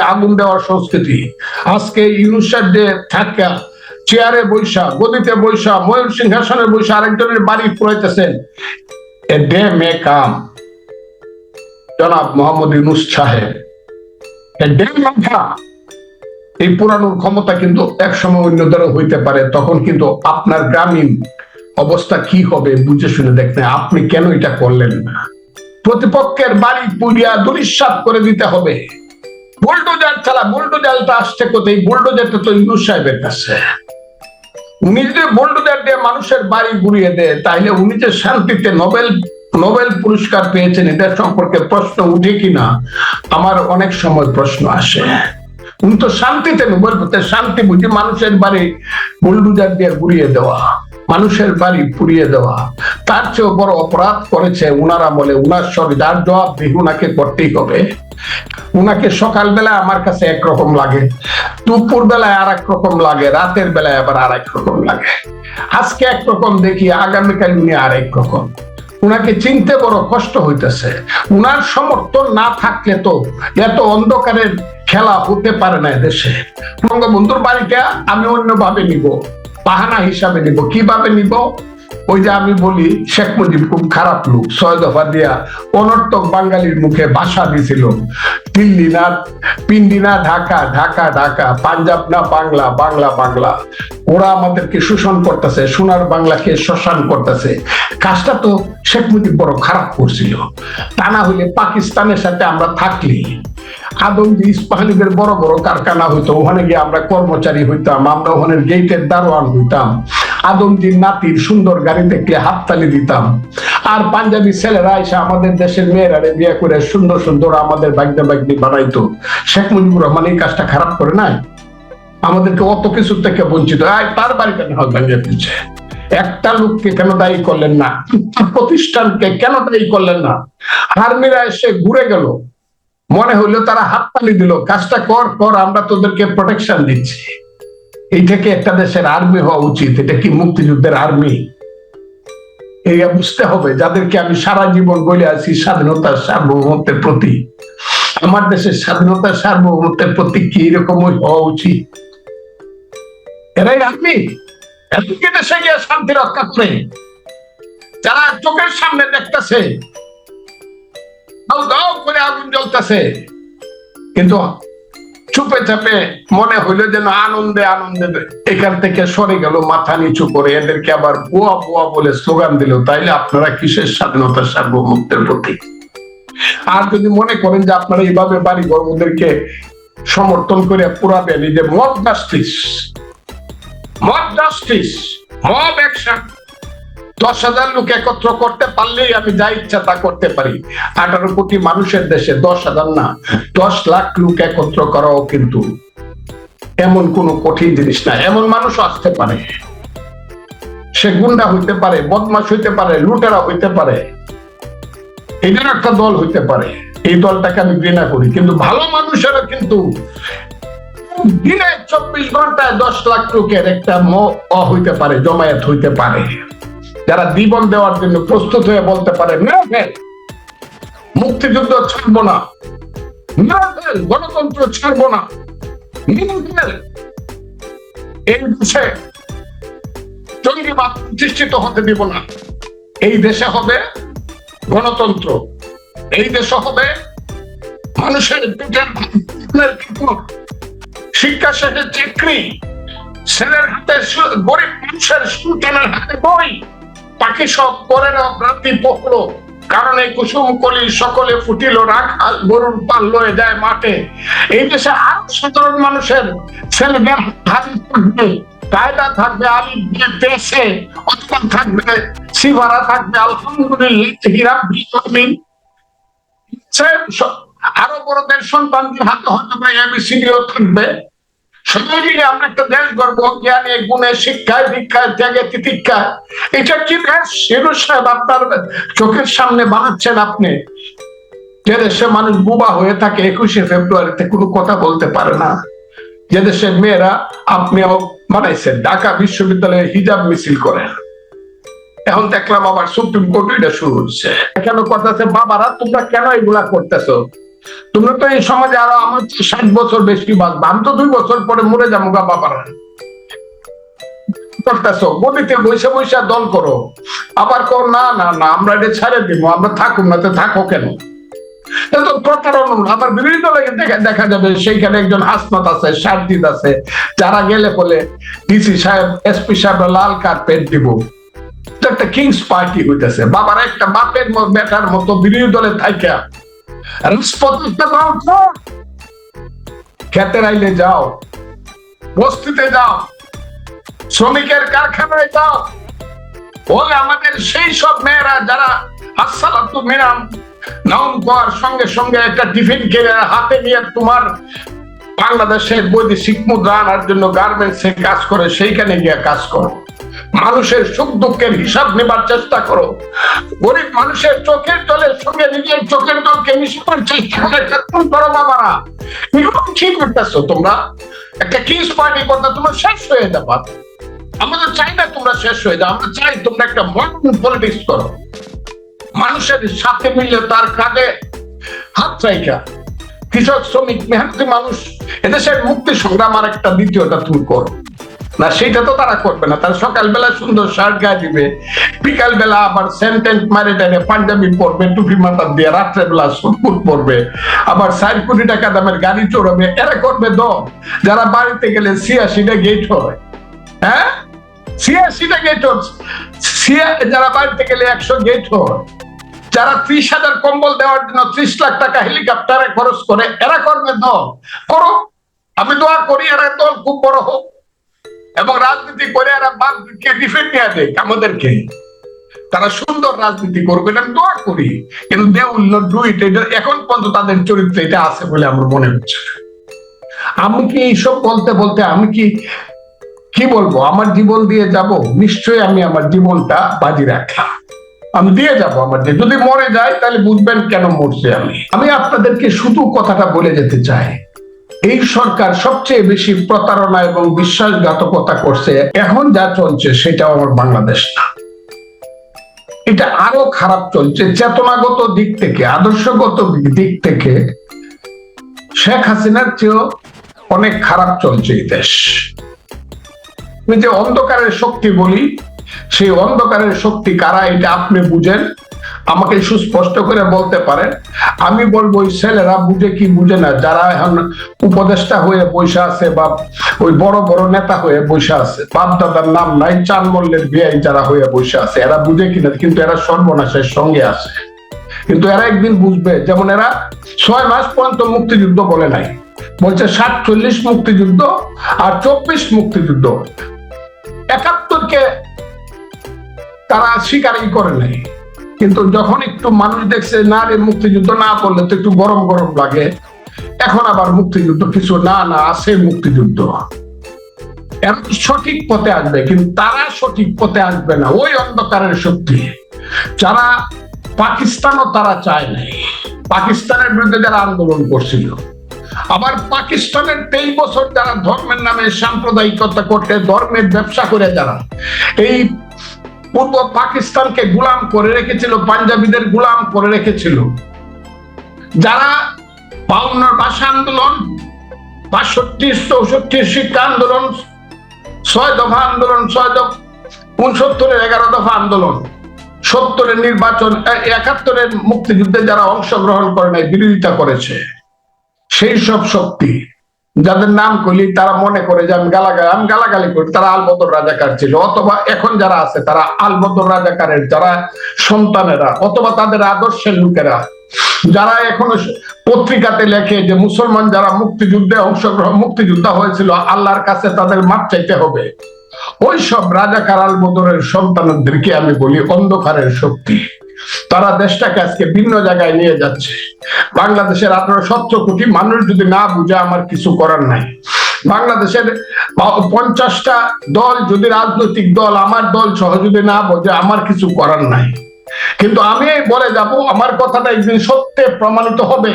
আগুন দেওয়ার সংস্কৃতি। আজকে ইউনুসার যে থাকা চেয়ারে বৈশা, গদিতে বৈশা, ময়ূর সিংহাসনে বৈশা আরেকজনের বাড়ি পুরাইতেছেন। এ ডে মে কাম। জনাব মোহাম্মদ ইউনুস সাহেব, এ ডে মাথা। এই পুরানোর ক্ষমতা কিন্তু একসময় অন্যদেরও হইতে পারে, তখন কিন্তু আপনার গ্রামীণ অবস্থা কি হবে বুঝে শুনে দেখবেন আপনি কেন এটা করলেন না? প্রতিপক্ষের বাড়ি পুড়িয়া দুরিশ্বাস করে দিতে হবে। বুলডোজার চালা, বুলডোজারটা আসছে কোথায়? বুলডোজারটা তো ইউনুস সাহেবের কাছে। উনি যদি বুলডোজার দিয়ে মানুষের বাড়ি ঘুরিয়ে দেয়, তাহলে উনি যে শান্তিতে নোবেল নোবেল পুরস্কার পেয়েছেন, এটা সম্পর্কে প্রশ্ন উঠে কিনা? আমার অনেক সময় প্রশ্ন আসে। উনি তো শান্তিতে নোবেল শান্তি বুঝি মানুষের বাড়ি বুলডোজার দিয়ে ঘুরিয়ে দেওয়া। মানুষের বাড়ি পুড়িয়ে দেওয়া। তার চেয়েও বড় অপরাধ করেছে উনারা বলে উনার সঙ্গে যার জবাব উনাকে করতেই হবে। উনাকে সকালবেলা আমার কাছে একরকম লাগে। দুপুর বেলায় আর রকম লাগে। রাতের বেলায় আবার আর রকম লাগে। আজকে একরকম দেখি আগামীকাল উনি আর এক রকম। উনাকে চিনতে বড় কষ্ট হইতেছে। উনার সমর্থন না থাকলে তো এত অন্ধকারের খেলা হতে পারে না দেশে। বঙ্গবন্ধুর বাড়িটা আমি অন্যভাবে নিব। বাহানা হিসাবে নিব। কীভাবে নিব? ওই যে আমি বলি, শেখ মুজিব খুব খারাপ লোক। ছয় দফা দিয়া অনর্থক বাঙালির মুখে ভাষা দিছিল। দিল্লি না, পিন্ডি না, ঢাকা ঢাকা ঢাকা, পাঞ্জাব না, বাংলা বাংলা বাংলা। ওরা আমাদেরকে শোষণ করতেছে, সোনার বাংলাকে শ্মশান করতেছে। কাজটা তো শেখ মুজিব বড় খারাপ করছিল। তা না হইলে পাকিস্তানের সাথে আমরা থাকলি। আদমজি ইস্পাহানিদের বড় বড় কারখানা হইতো, ওখানে গিয়ে আমরা কর্মচারী হইতাম, আমরা ওখানে গেটের দারোয়ান হইতাম। আদমজির নাতির সুন্দর গাড়ি দেখলে হাততালি দিতাম। আর পাঞ্জাবি ছেলেরা এসে আমাদের দেশের মেয়েরারে বিয়ে করে সুন্দর সুন্দর আমাদের বাগদা বাগদি বানাইতো। শেখ মুজিবুর রহমান এই কাজটা খারাপ করে নাই? আমাদেরকে অত কিছু থেকে বঞ্চিত। তার বাড়িতে না ভেঙে দিচ্ছে একটা লোককে কেন দায়ী করলেন না? প্রতিষ্ঠানকে কেন দায়ী করলেন না? আর্মিরা এসে ঘুরে গেল। মনে হইল তারা হাততালি দিল, কাজটা কর কর, আমরা তোদেরকে প্রোটেকশন দিচ্ছি। এই থেকে একটা দেশের আর্মি হওয়া উচিত, এটা কি মুক্তিযুদ্ধের আর্মি এই বুঝতে হবে, যাদেরকে আমি সারা জীবন বলে আছি স্বাধীনতার সার্বভৌমত্বের প্রতি। আমার দেশের স্বাধীনতার সার্বভৌমত্বের প্রতি কি এরকম হওয়া উচিত? এরাই আর্মি এদিকে দেশে গিয়ে শান্তি রক্ষা করে। যারা চোখের সামনে দেখতেছে দাও দাও করে আগুন জ্বলতেছে। কিন্তু চুপে চাপে মনে হইল যেন আনন্দে আনন্দে এখান থেকে সরে গেল, মাথা নিচু করে। এদেরকে আবার বুয়া বুয়া বলে স্লোগান দিল। তাইলে আপনারা কিসের স্বাধীনতার সার্বভৌমত্বের প্রতীক? আর যদি মনে করেন যে আপনারা এইভাবে বাড়ি ঘর সমর্থন করে পুরাবেন এই যে mob justice mob justice, mob action. দশ হাজার লোক একত্র করতে পারলেই আমি যা ইচ্ছা তা করতে পারি। আঠারো কোটি মানুষের দেশে দশ হাজার না, দশ লাখ লোক একত্র করাও কিন্তু এমন কোন কঠিন জিনিস না, এমন মানুষ আসতে পারে। সে গুন্ডা হইতে পারে বদমাস হইতে পারে, লুটেরা হইতে পারে। এদের একটা দল হইতে পারে। এই দলটাকে আমি ঘৃণা করি, কিন্তু ভালো মানুষেরও কিন্তু দিনে চব্বিশ ঘন্টায় দশ লাখ লোকের একটা ম হইতে পারে, জমায়েত হইতে পারে। যারা জীবন দেওয়ার জন্য প্রস্তুত হয়ে বলতে পারে মেরে মুক্তিযুদ্ধ ছাড়বো না। মেরে গণতন্ত্র ছাড়বো না। এই দেশে জঙ্গিবাদ প্রতিষ্ঠিত হতে দিব না। এই দেশে হবে গণতন্ত্র। এই দেশে হবে মানুষের পেটের শিক্ষা শেষে চাকরি, ছেলের হাতে গরিব মানুষের সন্তানের হাতে বই। তাকে সব করে না, ভ্রান্তি পকলো কারণ কুসুম কলি সকলে ফুটিল গরুর পাল লয়ে মাঠে। এই দেশে আরও সাধারণ মানুষের ছেলেদের থাকবে কায়দা থাকবে দেশে থাকবে সিভারা থাকবে, আলহামদুলিল্লাহ আরও বড়দের সন্তানদের হাতে হয়তো এবিসিডিও থাকবে। দেশ চোখের সামনে বানাচ্ছেন আপনি। যে দেশে মানুষ বুবা হয়ে থাকে একুশে ফেব্রুয়ারিতে কোনো কথা বলতে পারে না। যে দেশের মেয়েরা আপনিও বানাইছেন, ঢাকা বিশ্ববিদ্যালয়ে হিজাব মিছিল করে। এখন দেখলাম আবার সুপ্রিম কোর্ট এটা শুরু হচ্ছে। কেন করতেছে বাবারা, তোমরা কেন এগুলা করতেছো? তোমরা তো এই সমাজে আরও আমার ষাট বছর বেশি বাঁচবে। আমি তো দুই বছর পরে মরে যাব গা বাবার। গদিতে দল করো। আবার কো না না না, আমরা এটা ছেড়ে দিব, আমরা থাকুক না, তো থাকো কেন? তো প্রতারণা আবার দেখা যাবে, সেইখানে একজন আছে সারদিদ আছে, যারা গেলে বলে, ডিসি সাহেব এসপি সাহেব লাল কার্পেট দিব। একটা কিংস পার্টি হইতেছে। বাবার একটা বাপের বেটার মতো বিরোধী দলে থাইকা শ্রমিকের কারখানায় যাও। আমাদের সেই সব মেয়েরা যারা নাম সঙ্গে সঙ্গে একটা টিফিন কিনে হাতে নিয়ে তোমার বাংলাদেশের বৈদেশিক মুদ্রা আনার জন্য গার্মেন্টসে কাজ করে, সেইখানে গিয়ে কাজ করো। মানুষের সুখ দুঃখের হিসাব নেবার চেষ্টা করো। গরিব মানুষের চোখের জলের সঙ্গে নিজের চোখের জলকে মিশাবার চেষ্টা করে বাবারা। এগুলো কি করতেছো তোমরা। একটা কিংস পার্টি করতে তোমরা শেষ হয়ে যাবা। আমরা চাই না তোমরা শেষ হয়ে যাও, আমরা চাই তোমরা একটা মডার্ন পলিটিক্স করো। মানুষের সাথে মিলে তার কাঁধে হাত রাইখা। কৃষক, শ্রমিক, মেহনতি মানুষ, এদেশের মুক্তি সংগ্রাম আর একটা দ্বিতীয়টা তুমি করো। না, সেটা তো তারা করবে না। তারা সকালবেলা সুন্দর শার্ট গায়ে দিবে বিকাল বেলা আবার সেন্টেন্ট মারে টাইনে পাঞ্জাবি পরবে, টুপি মাথা দিয়ে রাত্রেবেলা সুটপুট পরবে, আবার ষাট কোটি টাকা দামের গাড়ি চড়বে, এরা করবে দল। যারা বাড়িতে গেলে ছিয়াশিটা গেট হয়। হ্যাঁ? ছিয়াশিটা গেট ছিয়া, যারা বাড়িতে গেলে একশো গেট হয়। যারা ত্রিশ হাজার কম্বল দেওয়ার জন্য ত্রিশ লাখ টাকা হেলিকপ্টারে খরচ করে, এরা করবে দল। করো। আমি দোয়া করি এরা দল খুব বড় হোক। এবং রাজনীতি করে এরা বাদকে ডিফেন্ড নিয়ে দেয় আমাদেরকে। তারা সুন্দর রাজনীতি করবে, এটা আমি দোয়া করি। কিন্তু দে উইল এটা এখন পর্যন্ত তাদের চরিত্র এটা আছে বলে আমার মনে হচ্ছে। আমি কি এইসব বলতে বলতে আমি কি কি বলব? আমার জীবন দিয়ে যাব? নিশ্চয়ই আমি আমার জীবনটা বাজি রাখলাম। আমি দিয়ে যাব আমার যদি মরে যায়, তাহলে বুঝবেন কেন মরছে আমি। আমি আপনাদেরকে শুধু কথাটা বলে যেতে চাই। এই সরকার সবচেয়ে বেশি প্রতারণা এবং বিশ্বাসঘাতকতা করছে এখন যা চলছে সেটাও আমার বাংলাদেশ না। এটা আরও খারাপ চলছে। চেতনাগত দিক থেকে, আদর্শগত দিক থেকে শেখ হাসিনার চেয়েও অনেক খারাপ চলছে এই দেশ। যে অন্ধকারের শক্তি বলি, সেই অন্ধকারের শক্তি কারা, এটা আপনি বুঝেন। আমাকে সুস্পষ্ট করে বলতে পারেন। আমি বলব, ওই ছেলেরা বুঝে কি বুঝে না? যারা এখন উপদেষ্টা হয়ে বসে আছে বা ওই বড় বড় নেতা হয়ে বসে আছে বাপ দাদার নাম নাই চান মল্লের বিয়াই যারা হয়ে বসে আছে, এরা বুঝে কিনা? কিন্তু এরা সর্বনাশের সঙ্গে আছে। কিন্তু এরা একদিন বুঝবে, যেমন এরা ছয় মাস পর্যন্ত মুক্তিযুদ্ধ বলে নাই। বলছে সাতচল্লিশ মুক্তিযুদ্ধ আর চব্বিশ মুক্তিযুদ্ধ। একাত্তরকে তারা স্বীকারই করে নাই। কিন্তু যখন একটু মানুষ দেখছে, না রে, মুক্তিযুদ্ধ না করলে তো একটু গরম গরম লাগে। এখন আবার মুক্তিযুদ্ধ কিছু, না না, আছে মুক্তিযুদ্ধ। সঠিক পথে আসবে, কিন্তু তারা সঠিক পথে আসবে না। ওই অন্ধকারের শক্তি। যারা পাকিস্তানও তারা চায় নাই। পাকিস্তানের বিরুদ্ধে যারা আন্দোলন করছিল। আবার পাকিস্তানের তেইশ বছর যারা ধর্মের নামে সাম্প্রদায়িকতা করতে, ধর্মের ব্যবসা করে যারা, এই পূর্ব পাকিস্তানকে গুলাম করে রেখেছিল, পাঞ্জাবিদের গুলাম করে রেখেছিল। যারা বাউন্নর ভাষা আন্দোলন, বাষট্টি, চৌষট্টি শিক্ষা আন্দোলন, ছয় দফা আন্দোলন, ছয় দফা, উনসত্তরের এগারো দফা আন্দোলন, সত্তরের নির্বাচন একাত্তরের মুক্তিযুদ্ধে যারা অংশগ্রহণ করে নাই, বিরোধিতা করেছে। সেই সব শক্তি যাদের নাম করলি তারা মনে করে যে আমি গালাগালি আমি গালাগালি করি, তারা আলবদর রাজাকার ছিল। অথবা এখন যারা আছে, তারা আলবদর রাজাকারের যারা সন্তানেরা, অথবা তাদের আদর্শের লোকেরা, যারা এখনও পত্রিকাতে লেখে যে মুসলমান যারা মুক্তিযুদ্ধে অংশগ্রহণ মুক্তিযোদ্ধা হয়েছিল, আল্লাহর কাছে তাদের মাপ চাইতে হবে। ওই সব রাজাকার আলবদরের সন্তানদেরকে আমি বলি অন্ধকারের শক্তি। তারা দেশটাকে আজকে ভিন্ন জায়গায় নিয়ে যাচ্ছে। বাংলাদেশের আঠারো সত্য কোটি মানুষ যদি না বুঝে, আমার কিছু করার নাই। বাংলাদেশের পঞ্চাশটা দল যদি রাজনৈতিক দল, আমার দল সহ যদি না বোঝে, আমার কিছু করার নাই। কিন্তু আমি বলে যাব, আমার কথাটা একদিন সত্যে প্রমাণিত হবে।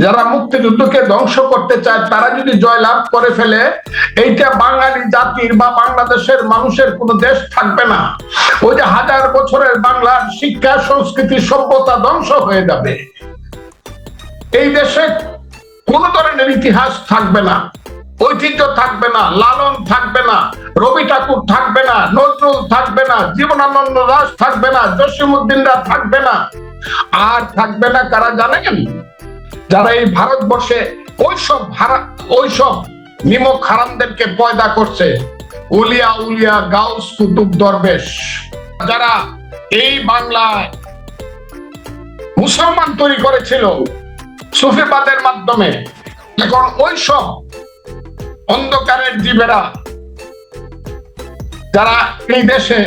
যারা মুক্তিযুদ্ধকে ধ্বংস করতে চায়, তারা যদি জয়লাভ করে ফেলে, এইটা বাঙালি জাতির বা বাংলাদেশের মানুষের কোনো দেশ থাকবে না। ওই যে হাজার বছরের বাংলার শিক্ষা, সংস্কৃতি, সভ্যতা ধ্বংস হয়ে যাবে। এই দেশে কোন ধরনের ইতিহাস থাকবে না, ঐতিহ্য থাকবে না, লালন থাকবে না, রবি ঠাকুর থাকবে না, নজরুল থাকবে না, জীবনানন্দ দাস থাকবে না জসিমুদ্দিনরা থাকবে না। আর থাকবে না কারা জানেন? যারা এই ভারতবর্ষে ওইসব ওইসব নিমক হারামদেরকে পয়দা করছে, উলিয়া উলিয়া গাউস কুতুব দরবেশ। যারা এই বাংলায় মুসলমান তৈরি করেছিল সুফিবাদের মাধ্যমে, এখন ওইসব অন্ধকারের জীবেরা যারা এই দেশে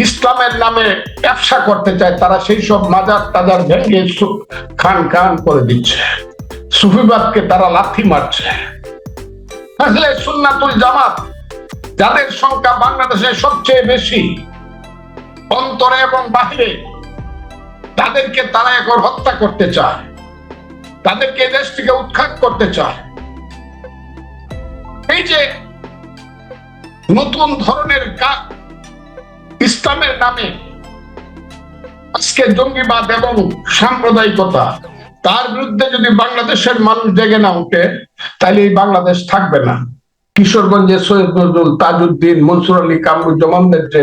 ইসলামের নামে ব্যবসা করতে চায়, তারা সেই সব মাজার টাজার ভেঙে খান খান করে দিচ্ছে। সুফিবাদকে তারা লাথি মারছে। আসলে সুন্নাতুল জামাত, যাদের সংখ্যা বাংলাদেশে সবচেয়ে বেশি, অন্তরে এবং বাহিরে, তাদেরকে তারা এখন হত্যা করতে চায়। তাদেরকে দেশ থেকে উৎখাত করতে চায়। এই যে নতুন ধরনের কা- ইসলামের নামে আজকে জঙ্গিবাদ এবং সাম্প্রদায়িকতা, তার বিরুদ্ধে যদি বাংলাদেশের মানুষ জেগে না উঠে তাহলে এই বাংলাদেশ থাকবে না। কিশোরগঞ্জে সৈয়দ নজরুল তাজউদ্দিন, মনসুর আলী কামরুজ্জামানদের যে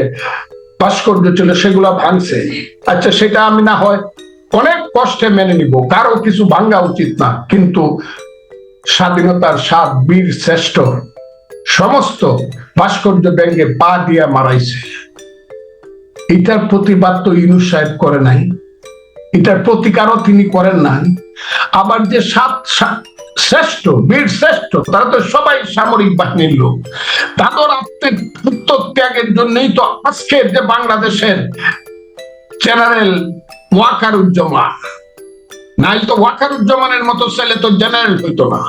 ভাস্কর্য ছিল, সেগুলা ভাঙছে। আচ্ছা সেটা আমি না হয় অনেক কষ্টে মেনে নিব। কারও কিছু ভাঙ্গা উচিত না, কিন্তু স্বাধীনতার সাত বীর শ্রেষ্ঠ। সমস্ত ভাস্কর্য ব্যঙ্গে পা দিয়া মারাইছে। এটার প্রতিবাদ তো ইনু সাহেব করে নাই। এটার প্রতিকারও তিনি করেন নাই। আবার যে সাত শ্রেষ্ঠ, বীর শ্রেষ্ঠ, তারা তো সবাই সামরিক বাহিনীর লোক। তাদের আত্মত্যাগের জন্যই তো আজকে যে বাংলাদেশের জেনারেল ওয়াকারুজ্জামান। নাই তো ওয়াকারুজ্জামানের মতো ছেলে তো জেনারেল হইতো না।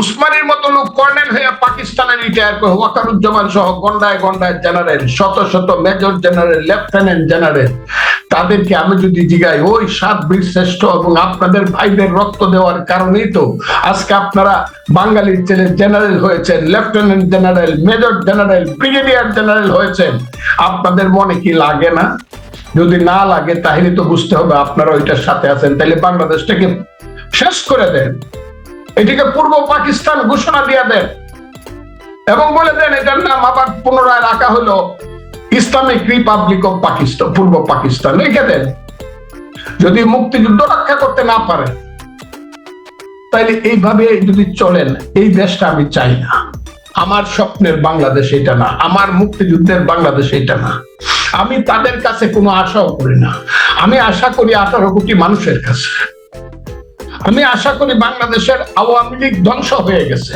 উসমানের মতো লোক কর্নেল হয়ে পাকিস্তানে রিটায়ার করে ওয়াকারুজ্জামান সহ গন্ডায় গন্ডায় জেনারেল শত শত মেজর জেনারেল লেফটেন্যান্ট জেনারেল তাদেরকে আমি যদি জিগাই, ওই সাত বীর শ্রেষ্ঠ এবং আপনাদের ভাইদের রক্ত দেওয়ার কারণেই তো আজকে আপনারা বাঙালির ছেলে জেনারেল হয়েছেন lieutenant general major general brigadier general হয়েছেন। আপনাদের মনে কি লাগে না? যদি না লাগে, তাহলে তো বুঝতে হবে আপনারা ওইটার সাথে আছেন। তাহলে বাংলাদেশটাকে শেষ করে দেন। এটিকে পূর্ব পাকিস্তান ঘোষণা দিয়ে দেন এবং বলে দেন এটার নাম আবার পুনরায় রাখা হলো ইসলামিক রিপাবলিক অফ পাকিস্তান, পূর্ব পাকিস্তান। লিখে দেন, যদি মুক্তিযুদ্ধ রক্ষা করতে না পারে, তাইলে এইভাবে যদি চলেন, এই দেশটা আমি চাই না। আমার স্বপ্নের বাংলাদেশ এটা না, আমার মুক্তিযুদ্ধের বাংলাদেশ এটা না। আমি তাদের কাছে কোনো আশাও করি না। আমি আশা করি আঠারো কোটি মানুষের কাছে। আমি আশা করি বাংলাদেশের আওয়ামী লীগ ধ্বংস হয়ে গেছে।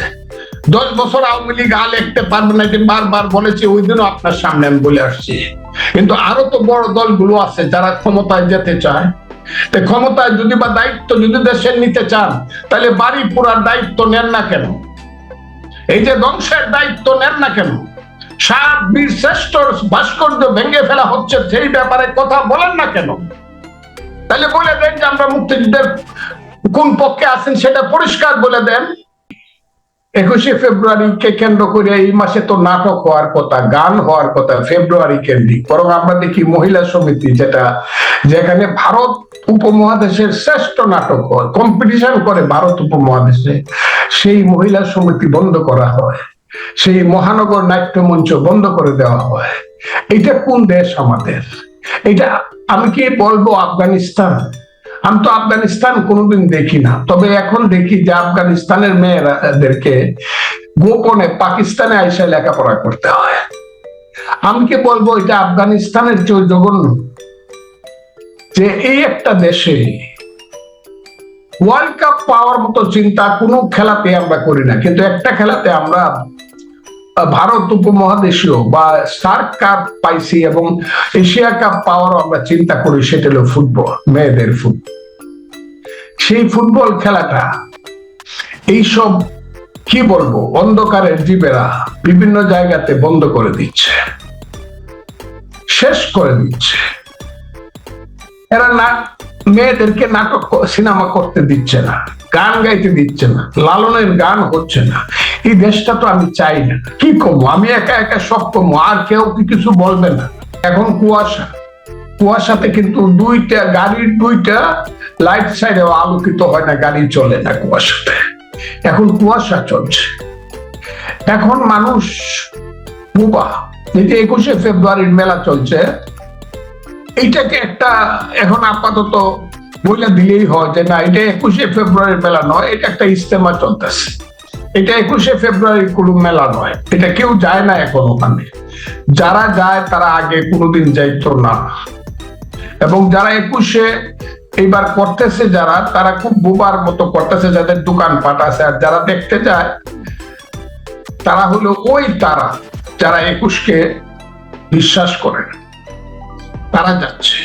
দশ বছর আওয়ামী লীগ আর লিখতে পারবে না বারবার বলেছি, ওই দিনও আপনার সামনে আমি বলে আসছি। কিন্তু আরও তো বড় দলগুলো আছে যারা ক্ষমতায় যেতে চায়। ক্ষমতায় যদি বা দায়িত্ব যদি দেশের নিতে চান, তাহলে বাড়ি পুরার দায়িত্ব নেন না কেন? এই যে ধ্বংসের দায়িত্ব নেন না কেন? সাত বীর শ্রেষ্ঠ ভাস্কর্য ভেঙে ফেলা হচ্ছে, সেই ব্যাপারে কথা বলেন না কেন? তাহলে বলে দেন যে আমরা মুক্তিযুদ্ধের কোন পক্ষে আছেন সেটা পরিষ্কার বলে দেন। একুশে ফেব্রুয়ারিকে কেন্দ্র করে এই মাসে তো নাটক হওয়ার কথা, গান হওয়ার কথা, ফেব্রুয়ারি কেন্দ্রিক। বরং আমরা দেখি মহিলা সমিতি যেটা, যেখানে ভারত উপমহাদেশের শ্রেষ্ঠ নাটক হয় কম্পিটিশন করে ভারত উপমহাদেশে। সেই মহিলা সমিতি বন্ধ করা হয়, সেই মহানগর নাট্য মঞ্চ বন্ধ করে দেওয়া হয়। এটা কোন দেশ আমাদের? এটা আমি কি বলব আফগানিস্তান? আমি তো আফগানিস্তান কোনোদিন দেখি না তবে এখন দেখি যে আফগানিস্তানের মেয়েরাদেরকে গোপনে পাকিস্তানে আইসা লেখাপড়া করতে হয়। আমি কি বলব, এটা আফগানিস্তানের চেয়ে জঘন্য যে এই একটা দেশে ওয়ার্ল্ড কাপ পাওয়ার মতো চিন্তা কোনো খেলাতে আমরা করি না। কিন্তু একটা খেলাতে আমরা ভারত উপমহাদেশীয় বা সার্ক কাপ পাইছি এবং এশিয়া কাপ পাওয়ারও আমরা চিন্তা করি সেটা হলো ফুটবল, মেয়েদের ফুটবল। সেই ফুটবল খেলাটা, এইসব কি বলব, অন্ধকারের জীবেরা বিভিন্ন জায়গাতে বন্ধ করে দিচ্ছে, শেষ করে দিচ্ছে। এরা না মেয়েদেরকে নাটক সিনেমা করতে দিচ্ছে না, গান গাইতে দিচ্ছে না, লালনের গান হচ্ছে না। এই দেশটা তো আমি চাই না। কি কমো আমি একা একা সব কমো আর কেউ কি কিছু বলবে না। এখন কুয়াশা। কুয়াশাতে কিন্তু দুইটা গাড়ির দুইটা লাইট সাইডেও আলোকিত হয় না, গাড়ি চলে না কুয়াশাতে। এখন কুয়াশা চলছে। এখন মানুষ বুবা এই যে একুশে ফেব্রুয়ারির মেলা চলছে এইটাকে একটা এখন আপাতত বলে দিলেই হয় যে না, এটা একুশে ফেব্রুয়ারির মেলা নয়, এটা একটা ইস্তেমা চলতেছে। এটা একুশে ফেব্রুয়ারি কোনো মেলা নয়, এটা কেউ যায় না এখন ওখানে। যারা যায় তারা আগে কোনোদিন যাইতো না। এবং যারা একুশে এইবার করতেছে যারা, তারা খুব বোবার মতো করতেছে যাদের দোকান পাট আছে, আর যারা দেখতে যায়, তারা হলো ওই তারা যারা একুশকে বিশ্বাস করেন তারা যাচ্ছে